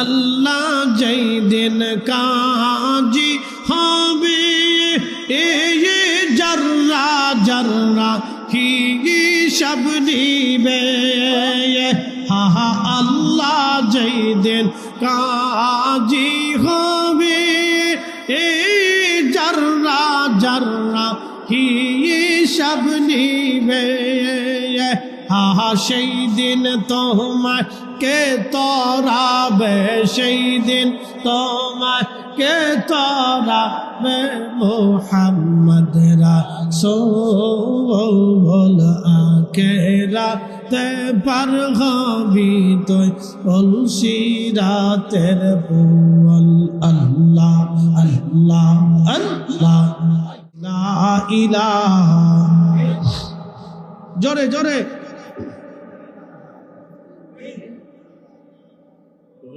আল্লাহ যেই দিন কাজি হবে, এ জর্রা জর্রা কি সব নিবে? হা আল্লাহ যেই দিন কাজি হবে, এ জর্রা জর্রা কি সব নিবে? হা সেই দিন তোমার কে তরাবে, সেই দিন তোমার কে তরাবে মোহাম্মদ রাসূল আকেরা তে পার হবি তুই বলসিরাতের পুল আল্লাহ আল্লাহ আল্লাহ, লা ইলাহা। জোরে জোরে।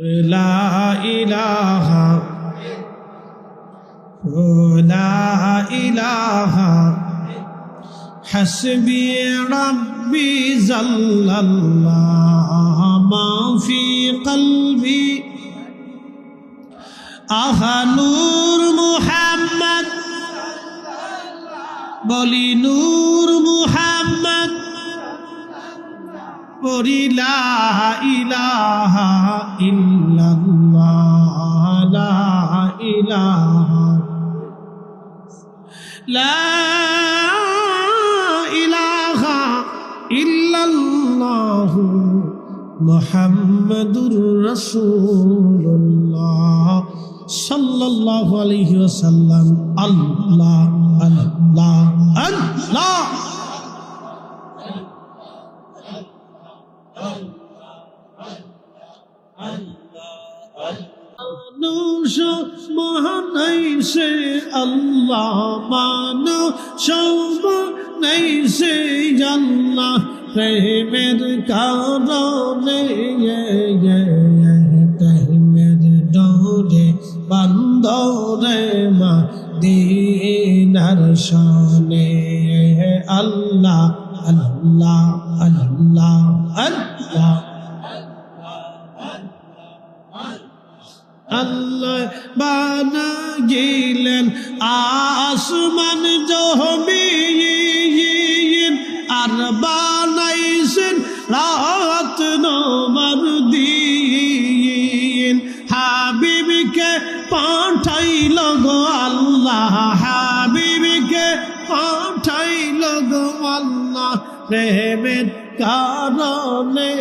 لا إله. لا إله. حسبي ربي زل الله. ما في قلبي. أها نور محمد. بولي نور محمد. بولي لا إله إلا লা ইলাহা ইল্লাল্লাহ মুহাম্মাদুর রাসূলুল্লাহ সাল্লাল্লাহু আলাইহি ওয়াসাল্লাম আল্লাহ আল্লাহ আল্লাহ মানুষ মহানাই সে আল্লাহ মানুষ নেই সে আল্লাহ প্রেমের কারণে প্রেমের ডোরে বান্দরে মা দিনার শনে আল্লাহ আল্লাহ আল্লাহ আল্লাহ আল্লাহ বানা গেলেন আসমান জহমিন আর বানাইছেন রাত নমর দিন। হাবিবকে পাঠাইল গো আল্লাহ, হাবিবকে পাঠাইল গো আল্লাহ প্রেমের কারণে